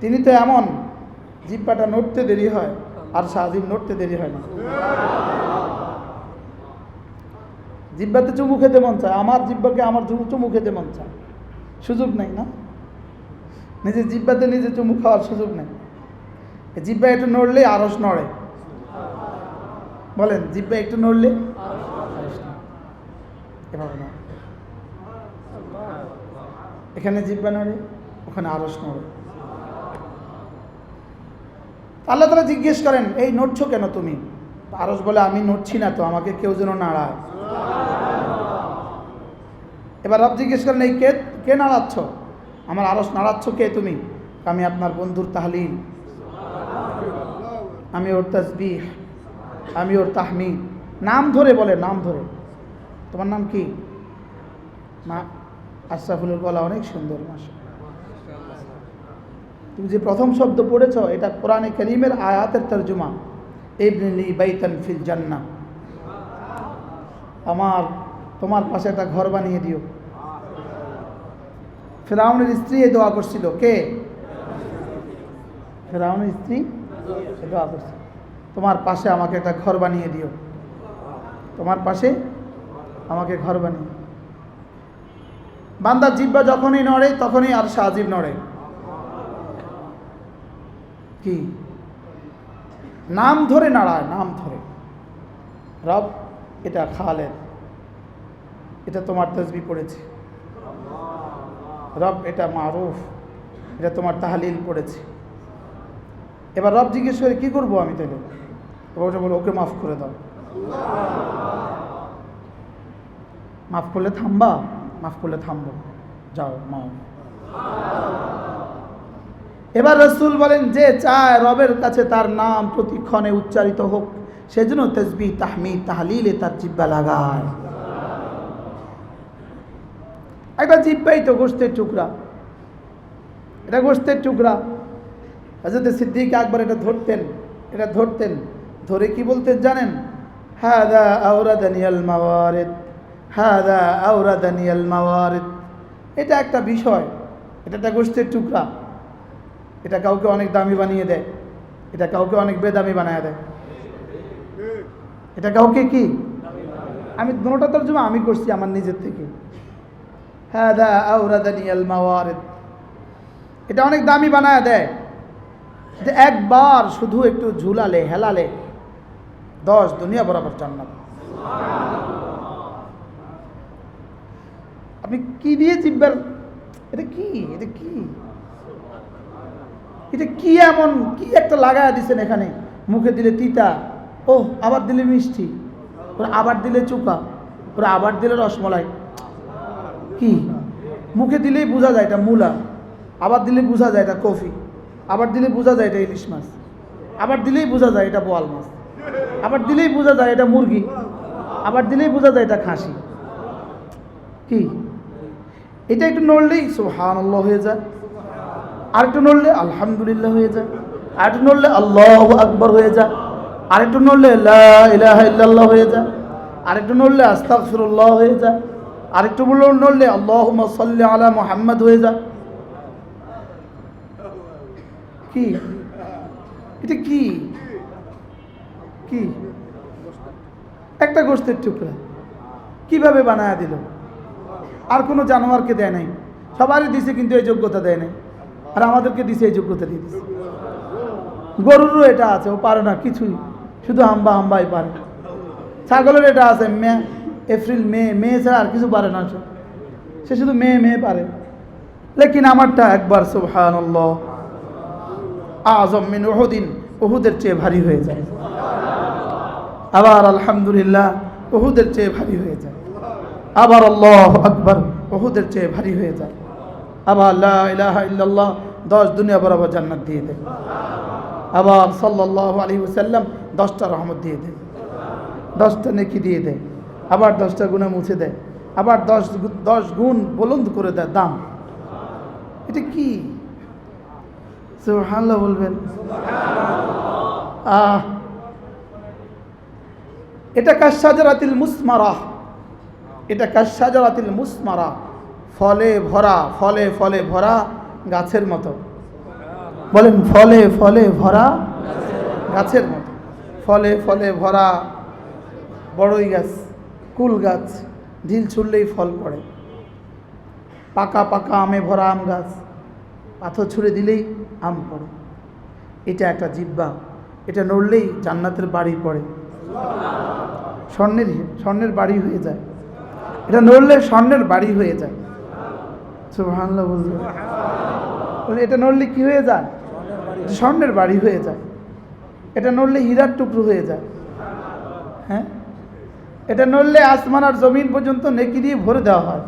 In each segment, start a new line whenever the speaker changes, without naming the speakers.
তিনি তো এমন, জিব্বাটা নড়তে দেরি হয় আর শাহজিব নড়তে দেরি হয় না। জিব্বাতে চুমু খেতে মন চায়, আমার জিব্বাকে আমার চুমু খেতে মন চায়। সুযোগ নেই না? নিজের জিব্বাতে নিজে চুমু খাওয়ার সুযোগ নেই। জিব্বা একটু নড়লে আরস নড়ে। বলেন, জিব্বা একটু নড়লে এখানে জিব্বা নড়ে, ওখানে আরস নড়ে। আল্লাহ তারা জিজ্ঞেস করেন, এই নড়ছো কেন তুমি? আরস বলে, আমি নড়ছি না তো, আমাকে কেউ যেন নাড়ায়। এবার রব জিজ্ঞেস করেন, এই কে কে নাড়াচ্ছ? আমার আরস, নাড়াচ্ছ কে তুমি? আমি, আপনার বন্ধুর তাহলিল। আমি, ওর তসবিহ। আমি, ওর তাহমিদ। নাম ধরে বলে, নাম ধরে। তোমার নাম কি? মা, আশরাফুলের গলা অনেক সুন্দর মাসা তুমি যে প্রথম শব্দ পড়েছ, এটা কোরআনে করিমের আয়াতের তর্জমা। ইবনি বাইতান ফিল জান্নাহ। আমার, তোমার পাশে একটা ঘর বানিয়ে দিও। ফেরাউনের স্ত্রী এ দোয়া করছিল। কে? ফেরাউনের স্ত্রী এ দোয়া করছিল। তোমার পাশে আমাকে একটা ঘর বানিয়ে দিও। তোমার পাশে আমাকে ঘর বানিয়ে বান্দার জিব্বা যখনই নড়ে, তখনই আর সাজিব নড়ে। কি? নাম ধরে নাড়ায়, নাম ধরে। রব, এটা খালেদ। এটা তোমার তসবি পড়েছে। রব, এটা মারুফ। এটা তোমার তাহালিল পড়েছে। এবার রব জিজ্ঞেস করে, কী করব আমি তাহলে? এবার ওটা বলো, ওকে মাফ করে দাও। মাফ করলে থামবা, মাফ করলে থামবো। যাও, মাও। এবার রসুল বলেন, যে চায় রবের কাছে তার নাম প্রতিক্ষণে উচ্চারিত হোক, সেজন্য তেজবি তাহমি তাহলিলে তার জিব্বা লাগায়। একটা জিব্বাই তো গোস্তের টুকরা। এটা গোস্তের টুকরা। হাজরত সিদ্দিক আকবর এটা ধরতেন এটা ধরতেন। ধরে কি বলতে জানেন? হ্যাঁ আওরা দানিয়াল মাওয়ারেদ হ্যাঁ আওরা দানিয়াল মাওয়ারেদ। এটা একটা বিষয়, এটা একটা গোস্তের টুকরা। এটা কাউকে অনেক দামি বানিয়ে দেয়। এটা কাউকে অনেক বেদামি বানায় দেয়। এটা কাউকে কি? আমি দুটা তর্জমা আমি করছি আমার নিজের থেকে। হ্যাঁ দা এটা অনেক দামি বানায় দেয়। যে একবার শুধু একটু ঝুলালে, হেলালে, দশ দুনিয়া বরাবর জান্নাত। আপনি কি দিয়ে জিব্বার এটা কি? এটা কি? এটা কি এমন, কি একটা লাগায় দিছেন এখানে? মুখে দিলে তিতা। ও আবার দিলে মিষ্টি। ওরা আবার দিলে চুকা। ওরা আবার দিলে রসমলাই। কি? মুখে দিলেই বোঝা যায় এটা মূলা। আবার দিলে বোঝা যায় এটা কফি। আবার দিলে বোঝা যায় এটা ইলিশ মাছ। আবার দিলেই বোঝা যায় এটা বোয়াল মাছ। আবার দিলেই বোঝা যায় এটা মুরগি। আবার দিলেই বোঝা যায় এটা খাসি। কি? এটা একটু নড়লেই সোহান হয়ে যায়। আরেকটু নড়লে আলহামদুলিল্লাহ হয়ে যায়। আরেকটু নড়লে আল্লাহ আকবর হয়ে যায়। আরেকটু নড়লে ইলাহা হয়ে যায়। আরেকটু নড়লে আস্তাগফিরুল্লাহ হয়ে যায়। আরেকটু নড়লে আল্লাহ সাল্লি আলা মোহাম্মদ হয়ে যায়। কি? এটা কি? কি? একটা গোষ্ঠীর টুকরা। কীভাবে বানায় দিল? আর কোনো জানোয়ারকে দেয় নাই। সবারই দিছে কিন্তু এই যোগ্যতা দেয় নাই। আর আমাদেরকে দিছে এই যোগ্যতা দিয়ে দিছে। গরুরও এটা আছে, ও পারে না কিছুই। শুধু আম্বা হাম্বাই পারে। ছাগলের এটা আছে, মে, এপ্রিল, মে মে ছাড়া আর কিছু পারে না সে। শুধু মেয়ে মেয়ে পারে। লেকিন আমারটা একবার, সুবহানাল্লাহ, আজম ওহুদিন ওহুদের চেয়ে ভারী হয়ে যায়। আবার আলহামদুলিল্লাহ ওহুদের চেয়ে ভারী হয়ে যায়। আবার আল্লাহ আকবর ওহুদের চেয়ে ভারী হয়ে যায়। আবার লা ইলাহা ইল্লাল্লাহ, দশ দুনিয়া বরাবর জান্নাত দিয়ে দেয় আবার সাল্লাহ আলী সাল্লাম দশটা রহমত দিয়ে দেয় দশটা নেকি দিয়ে দেয় আবার দশটা গুণে মুছে দেয় আবার দশ দশ গুণ বলন্দ করে দেয় দাম। এটা কি? সুবহানাল্লাহ বলবেন। আহ! এটা কাশাজারাতিল মুসমারা। এটা কাজ কাশাজারাতিল মুসমারা। ফলে ভরা, ফলে ফলে ভরা গাছের মতো। বলেন, ফলে ফলে ভরা গাছের মতো। ফলে ফলে ভরা বড়ই গাছ, কুল গাছ, ঢিল ছুড়লেই ফল পড়ে। পাকা পাকা আমে ভরা আম গাছ, পাথর ছুঁড়ে দিলেই আম পড়ে। এটা একটা জিব্বা এটা নড়লেই জান্নাতের বাড়ি পড়ে। স্বর্ণের স্বর্ণের বাড়ি হয়ে যায়। এটা নড়লে স্বর্ণের বাড়ি হয়ে যায়। সুবহানাল্লাহ এটা নড়লে কি হয়ে যায়? স্বর্ণের বাড়ি হয়ে যায়। এটা নড়লে হীরার টুকরো হয়ে যায়। হ্যাঁ? এটা নড়লে আসমান আর জমিন পর্যন্ত নেকি দিয়ে ভরে দেওয়া হয়।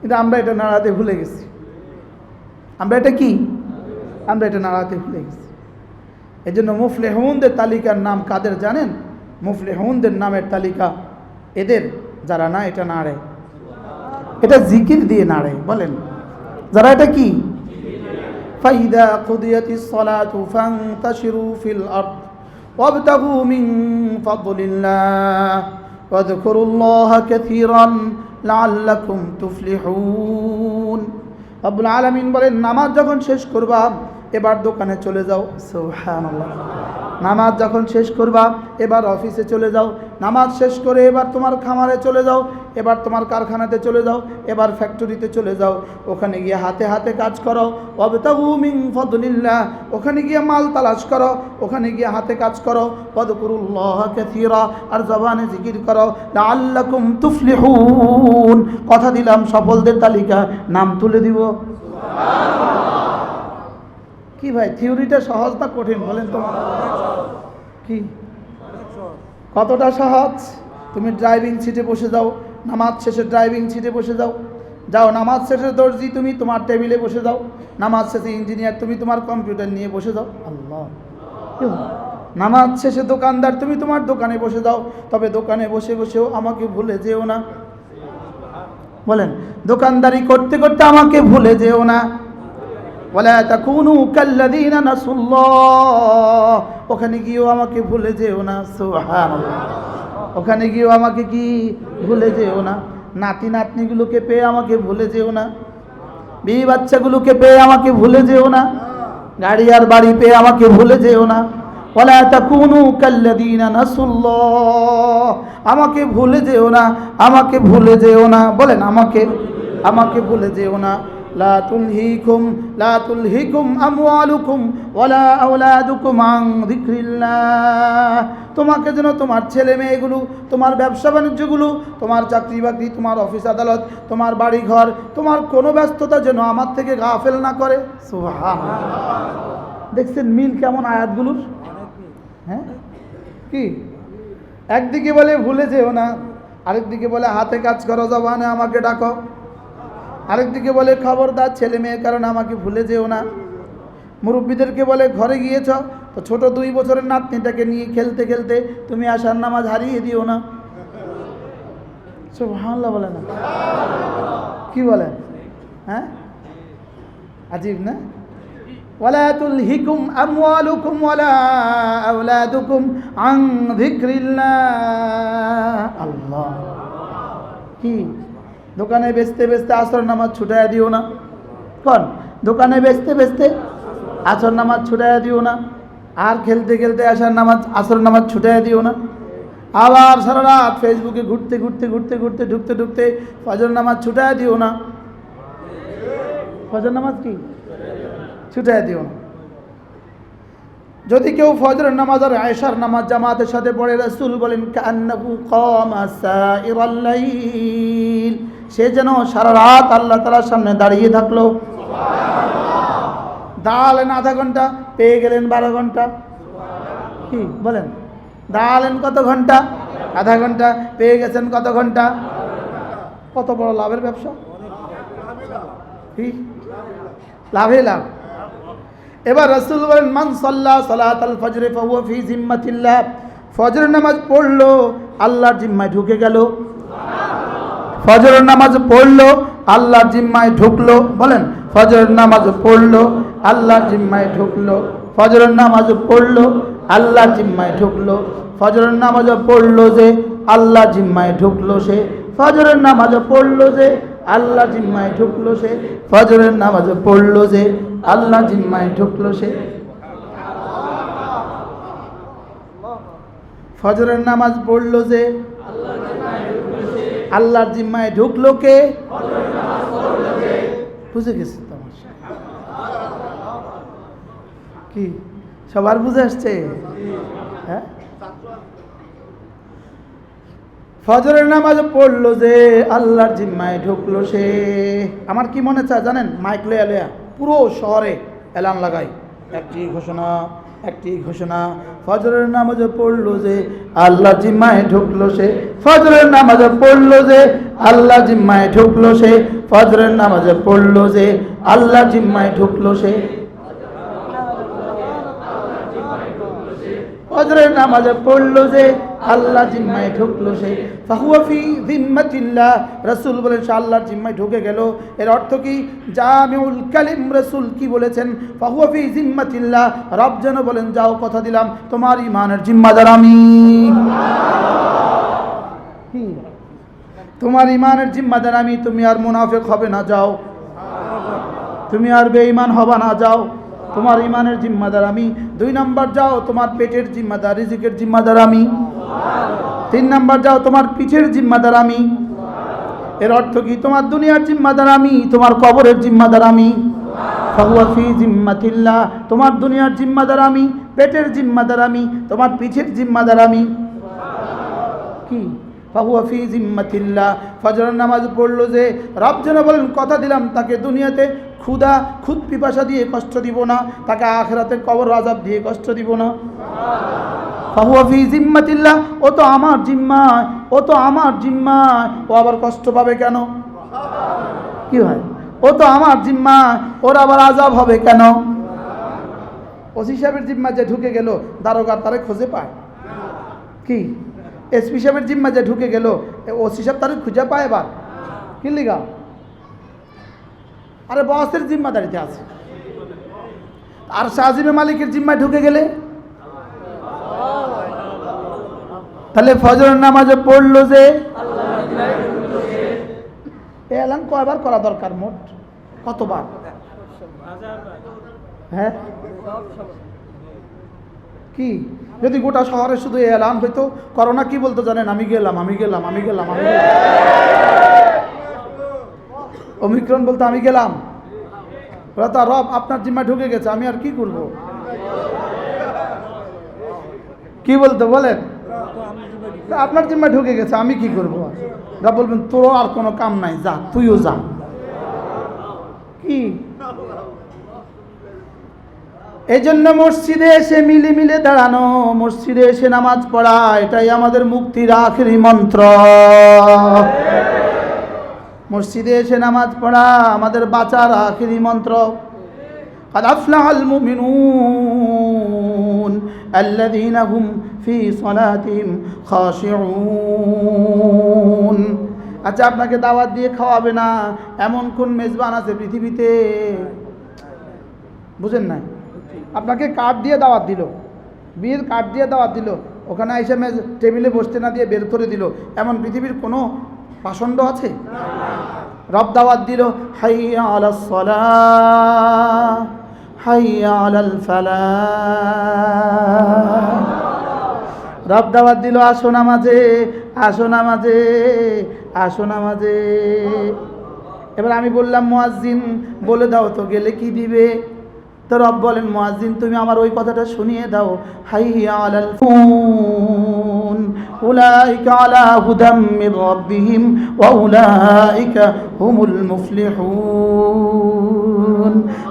কিন্তু আমরা এটা নাড়াতে ভুলে গেছি। আমরা এটা কি? আমরা এটা নাড়াতে ভুলে গেছি। এই জন্য মুফলে হুমদের তালিকার নাম কাদের জানেন? মুফলে হুমদের নামের তালিকা এদের, যারা না, এটা নাড়ে। এটা জিকির দিয়ে নাড়ে বলেন যারা এটা কি ফাইদা কুদিয়াতিস সালাতু ফান্তাশিরু ফিল আরদ وابتغوا من فضل الله واذكروا الله كثيرا لعلكم تفلحون রব্বুল আলামিন বলেন নামাজ যখন শেষ করবা এবার দোকানে চলে যাও। সুবহানাল্লাহ। নামাজ যখন শেষ করবা, এবার অফিসে চলে যাও। নামাজ শেষ করে এবার তোমার খামারে চলে যাও। এবার তোমার কারখানাতে চলে যাও। এবার ফ্যাক্টরিতে চলে যাও। ওখানে গিয়ে হাতে হাতে কাজ করো। মিং ফদলিল্লাহ। ওখানে গিয়ে মাল তালাশ করো। ওখানে গিয়ে হাতে কাজ করো। পদকুরুল্লাহ কাসীরা। আর জবানে জিকির করো। লাআল্লাকুম তুফলিহুন। কথা দিলাম সফলদের তালিকা। নাম তুলে দিব। কি ভাই থিওরিটা সহজ না কঠিন বলেন তো? কি? কতটা সহজ? তুমি ড্রাইভিং সিটে বসে যাও, নামাজ শেষে ড্রাইভিং সিটে বসে যাও। যাও, নামাজ শেষে দর্জি, তুমি তোমার টেবিলে বসে যাও। নামাজ শেষে ইঞ্জিনিয়ার তুমি তোমার কম্পিউটার নিয়ে বসে যাও। আল্লাহ। নামাজ শেষে দোকানদার, তুমি তোমার দোকানে বসে যাও। তবে দোকানে বসে বসেও আমাকে ভুলে যেও না। বলেন, দোকানদারি করতে করতে আমাকে ভুলে যেও না। ওলা তাকুনু কাল্লাযীনা নাসুল্লাহ। ওখানে গিয়েও আমাকে ভুলে যেও না, সুবহানাল্লাহ। ওখানে গিয়েও আমাকে কি ভুলে যেও না? নাতি নাতনিগুলোকে পেয়ে আমাকে ভুলে যেও না? বিয়ে বাচ্চাগুলোকে পেয়ে আমাকে ভুলে যেও না? গাড়ি আর বাড়ি পেয়ে আমাকে ভুলে যেও না? ওলা তাকুনু কাল্লাযীনা নাসুল্লাহ। আমাকে ভুলে যেও না? আমাকে ভুলে যেও না? বলেন, আমাকে? আমাকে ভুলে যেও না? লা তুলহিকুম লা তুলহিকুম আমওয়ালুকুম, ওয়ালা আওলাদুকুম আন যিকরিল্লাহ। তোমাকে যেন তোমার ছেলে মেয়েগুলো, তোমার ব্যবসা বাণিজ্যগুলো, তোমার চাকরি বাকরি, তোমার অফিস আদালত, তোমার বাড়ি ঘর তোমার কোনো ব্যস্ততা যেন আমার থেকে গাফেল না করে। দেখছেন মিল কেমন আয়াতগুলোর? হ্যাঁ? কি? একদিকে বলে ভুলে যেও না, আরেকদিকে বলে হাতে কাজ করো জবানে আমাকে ডাকো। আরেকদিকে বলে খবরদার ছেলে মেয়ের কারণে আমাকে ভুলে যেও না মুরব্বীদেরকে বলে ঘরে গিয়েছ তো ছোট দুই বছরের নাতনিটাকে নিয়ে খেলতে খেলতে তুমি আসার নামাজ হারিয়ে দিও না সুবহানাল্লাহ বলে না কি বলেন হ্যাঁ আজীব না ولا تلهكم أموالكم ولا أولادكم عن ذكر الله الله কি দোকানে বেচতে বেচতে আসর নামাজ ছুটাইয়া দিও না। কন? দোকানে বেচতে বেচতে আসর নামাজ ছুটাইয়া দিও না। আর খেলতে খেলতে আসার নামাজ, আসর নামাজ ছুটাইয়া দিও না। আবার সারা রাত ফেসবুকে ঘুরতে ঘুরতে ঘুরতে ঘুরতে, ঢুকতে ঢুকতে ফজর নামাজ ছুটাইয়া দিও না। ফজর নামাজ কি? ছুটাইয়া দিও না। যদি কেউ ফজরের নামাজ আর আয়েশার নামাজ জামাতের সাথে পড়ে, রাসূল বলেন, কান্নাহু কামা সাইরাল লাইল। সে যেন সারা রাত আল্লাহ তাআলার সামনে দাঁড়িয়ে থাকল। দাঁড়ালেন আধা ঘণ্টা, পেয়ে গেলেন বারো ঘণ্টা। কি? বলেন। দাঁড়ালেন কত ঘণ্টা? আধা ঘণ্টা, পেয়ে গেছেন কত ঘণ্টা? কত বড় লাভের ব্যবসা? লাভে লাভ। এবার রসুল বলেন, মান সাল্লাহ সালাত ফজরে ফাহুয়া ফি জিম্মাতিল্লাহ। ফজর নামাজ পড়ল, আল্লাহর জিম্মায় ঢুকে গেল। ফজর নামাজ পড়ল আল্লাহর জিম্মায় ঢুকলো, বলেন ফজর নামাজ পড়ল আল্লাহর জিম্মায় ঢুকলো ফজর নামাজ পড়ল আল্লাহর জিম্মায় ঢুকলো, ফজরের নামাজ পড়ল যে, আল্লাহ জিম্মায় ঢুকলো সে, ফজরের নামাজ পড়ল যে, আল্লাহ জিম্মায় ঢুকলো সে, ফজরের নামাজ পড়ল যে, আল্লাহ জিম্মায় ঢুকলো সে। ফজরের নামাজ পড়ল যে আল্লাহর জিম্মায় ঢুকলো কে? বুঝে গেছে কি? সবার বুঝে আসছে? হ্যাঁ? ফজরের নামাজ পড়ল যে আল্লাহর জিম্মায় ঢুকলো সে। আমার কি মনে চায় জানেন? মাইক লয়া লয়া পুরো শহরে এলান লাগাই। একটি ঘোষণা একটি ঘোষণা। ফজরের নামাজ পড়ল যে আল্লাহ জিম্মায় ঢুকলো সে। ফজরের নামাজ পড়ল যে আল্লাহ জিম্মায় ঢুকলো সে। ফজরের নামাজ পড়ল যে আল্লাহ জিম্মায় ঢুকলো সে। ফজরের নামাজে পড়ল যে, আল্লাহ জিম্মায় ঢুকলো সে। ফাহুয়াফি জিম্মাতিল্লাহ রসুল বলেন, সে আল্লাহর জিম্মায় ঢুকে গেল। এর অর্থ কি? জামিউল কালিম রসুল কি বলেছেন? ফাহুয়াফি জিম্মাতিল্লাহ রব যেন বলেন, যাও, কথা দিলাম। তোমার ইমানের জিম্মাদার আমি। তোমার ইমানের জিম্মাদার আমি। তুমি আর মুনাফেক হবে না, যাও। তুমি আর বেঈমান হবা না, যাও। তোমার ইমানের জিম্মাদার আমি। দুই নাম্বার যাও, তোমার পেটের জিম্মাদার, রিজিকের জিম্মাদার আমি। তিন নাম্বার যাও, তোমার পিঠের জিম্মাদার আমি। এর অর্থ কি? তোমার দুনিয়ার জিম্মাদার আমি, তোমার কবরের জিম্মাদার আমি। ফি তোমার দুনিয়ার জিম্মাদার আমি, পেটের জিম্মাদার আমি, তোমার পিঠের জিম্মাদার আমি। কি? ফাহুয়া ফি জিম্মাতিল্লাহ। ফজরের নামাজ পড়ল যে, রব যেন বলেন, কথা দিলাম, তাকে দুনিয়াতে ক্ষুধা, খুদ পিপাসা দিয়ে কষ্ট দিব না, তাকে আখরাতে কবর আজাব দিয়ে কষ্ট দিব না। ফাহুয়া ফি জিম্মাতিল্লাহ, ও তো আমার জিম্মায়, ও তো আমার জিম্মায়, ও আবার কষ্ট পাবে কেন? কি হয়? ও তো আমার জিম্মায়, ওর আবার আজাব হবে কেন? ওসি সাহেবের জিম্মা যে ঢুকে গেল, দারোগার তারে খুঁজে পায়। কি? এসপি সাহেবের জিম্মা যে ঢুকে গেল ওসি সাহেব তারে খুঁজে পায় এবার। কি লিগা? আরে বসের জিম্মাদারিতে আছে। আর শাহজিমে মালিকের জিম্মায় ঢুকে গেলে? তাহলে ফজরের নামাজে পড়ল যে? এ এলান কয়বার করা দরকার মোট? কতবার? হ্যাঁ? কি? যদি গোটা শহরে শুধু এলান হইতো, করোনা কি বলতো জানেন? আমি গেলাম আমি গেলাম আমি গেলাম আমি গেলাম। অমিক্রণ বলতো, আমি গেলাম। তো রব, আপনার জিম্মা ঢুকে গেছে, আমি আর কি করব? কি বলতো, বলেন? আপনার জিম্মা ঢুকে গেছে, আমি কি করব? রব বলবেন, তোর আর কোনো কাম নাই, যা, তুইও যা। কি? এই জন্য মসজিদে এসে মিলে মিলে দাঁড়ানো মসজিদে এসে নামাজ পড়া এটাই আমাদের মুক্তির আখেরি মন্ত্র মসজিদে এসে নামাজ পড়া আমাদের বাঁচার আখেরি মন্ত্র قد أفلح المؤمنون الذين هم في صلاتهم خاشعون আচ্ছা আপনাকে দাওয়াত দিয়ে খাওয়াবে না এমন কোন মেজবান আছে পৃথিবীতে বুঝেন না আপনাকে কার্ড দিয়ে দাওয়াত দিল। বিয়ের কার্ড দিয়ে দাওয়াত দিল। ওখানে এসে টেবিলে বসতে না দিয়ে বের করে দিল। এমন পৃথিবীর কোনো পাষণ্ড আছে? রব দাওয়াত দিল, হাইয়া আলা সলাহ, হাইয়া ফালাহ। রব দাওয়াত দিল, আসো নামাজে আসো নামাজে আসো নামাজে। এবার আমি বললাম, মুয়াজ্জিন, বলে দাও তো গেলে কি দিবে? তো রব বলেন, মুয়াজ্জিন, তুমি আমার ওই কথাটা শুনিয়ে দাও। হাইয়া আলাল ফুন, উলাইকা আলা হুদাম মির রাব্বিহিম ওয়া উলাইকা হুমুল মুফলিহুন।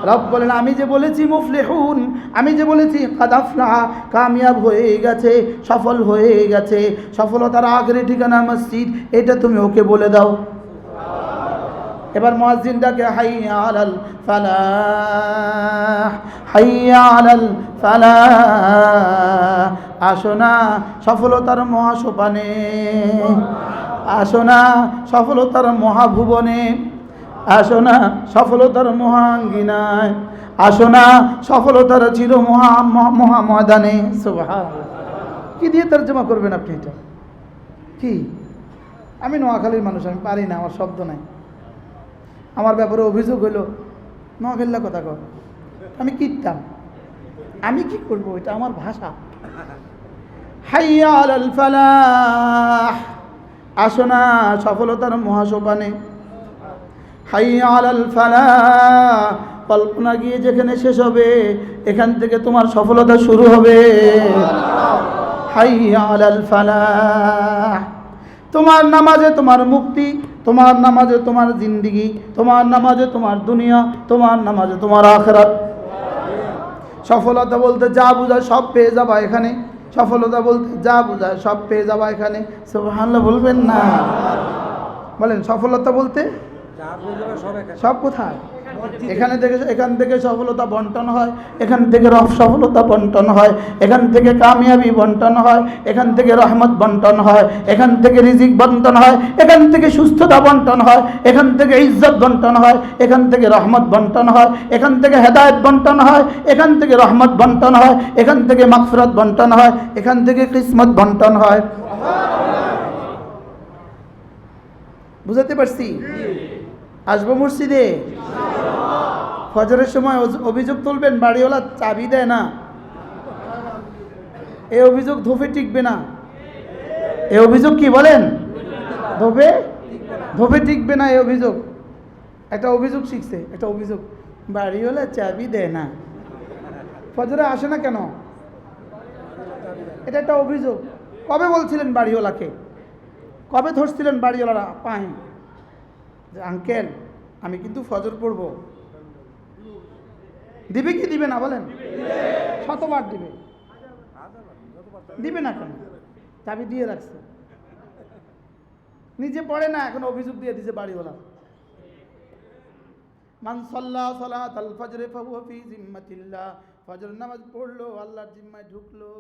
রব বলেন, আমি যে বলেছি মুফলিহুন, আমি যে বলেছি কাদাফলা কামিয়াব হয়ে গেছে, সফল হয়ে গেছে, সফলতার আগের ঠিকানা মসজিদ, এটা তুমি ওকে বলে দাও। এবার মুয়াজ্জিনটাকে হাইয়া আলাল ফালাহ, হাইয়া ফালাহ। আসো না সফলতার মহাসোপানে, আসো না সফলতার মহাভুবনে, আসো না সফলতার মহাঙ্গিনায়, আসো না সফলতার চির মহা মহা- ময়দানে। কি দিয়ে তর্জমা করবেন আপনি এটা? কি? আমি নোয়াখালীর মানুষ, আমি পারি না, আমার শব্দ নাই। আমার ব্যাপারে অভিযোগ হলো নোয়াখালীর কথা কর আমি কিনতাম আমি কি করব? এটা আমার ভাষা। হাইয়া আলাল ফালাহ, আসো না সফলতার মহাসোপানে। কল্পনা গিয়ে যেখানে শেষ হবে, এখান থেকে তোমার সফলতা শুরু হবে। তোমার নামাজে তোমার মুক্তি তোমার নামাজে তোমার জিন্দিগি তোমার নামাজে তোমার দুনিয়া তোমার নামাজে তোমার আখরাত। সফলতা বলতে যা বোঝায় সব পেয়ে যাবা এখানে। সফলতা বলতে যা বোঝায় সব পেয়ে যাবা এখানে। সুবহানাল্লাহ বলবেন না। বলেন সফলতা বলতে? সব কোথায়? এখানে থেকে এখান থেকে সফলতা বন্টন হয় এখান থেকে রফ সফলতা বন্টন হয় এখান থেকে কামিয়াবি বন্টন হয় এখান থেকে রহমত বন্টন হয় এখান থেকে রিজিক বন্টন হয় এখান থেকে সুস্থতা বন্টন হয় এখান থেকে ইজ্জত বন্টন হয় এখান থেকে রহমত বন্টন হয় এখান থেকে হেদায়ত বন্টন হয় এখান থেকে রহমত বন্টন হয় এখান থেকে মাগফিরাত বন্টন হয় এখান থেকে কিসমত বন্টন হয় বুঝাতে পারছি আসব মসজিদে ফজরের সময় অভিযোগ তুলবেন, বাড়িওয়ালা চাবি দেয় না। এই অভিযোগ ধোপে টিকবে না। এই অভিযোগ কি বলেন? ধোপে? ধোপে টিকবে না এই অভিযোগ। একটা অভিযোগ শিখছে, একটা অভিযোগ। বাড়িওয়ালা চাবি দেয় না। ফজরে আসে না কেন? এটা একটা অভিযোগ। কবে বলছিলেন বাড়িওয়ালাকে? কবে ধরছিলেন বাড়িওয়ালারা? পায় যে, আঙ্কেল, আমি কিন্তু ফজর পড়ব। দিবে কি? দিবে না বলেন। শতবার দিবে। দিবে না কেন? চাবি দিয়ে রাখছে। নিজে পড়ে না, এখন অভিযোগ দিয়ে দিছে বাড়িওয়ালা। মান সাল্লা সালাত আল ফজরে ফাহুয়া ফি জিম্মাতিল্লাহ। ফজর নামাজ পড়ল, আল্লাহর জিম্মায় ঢুকলো।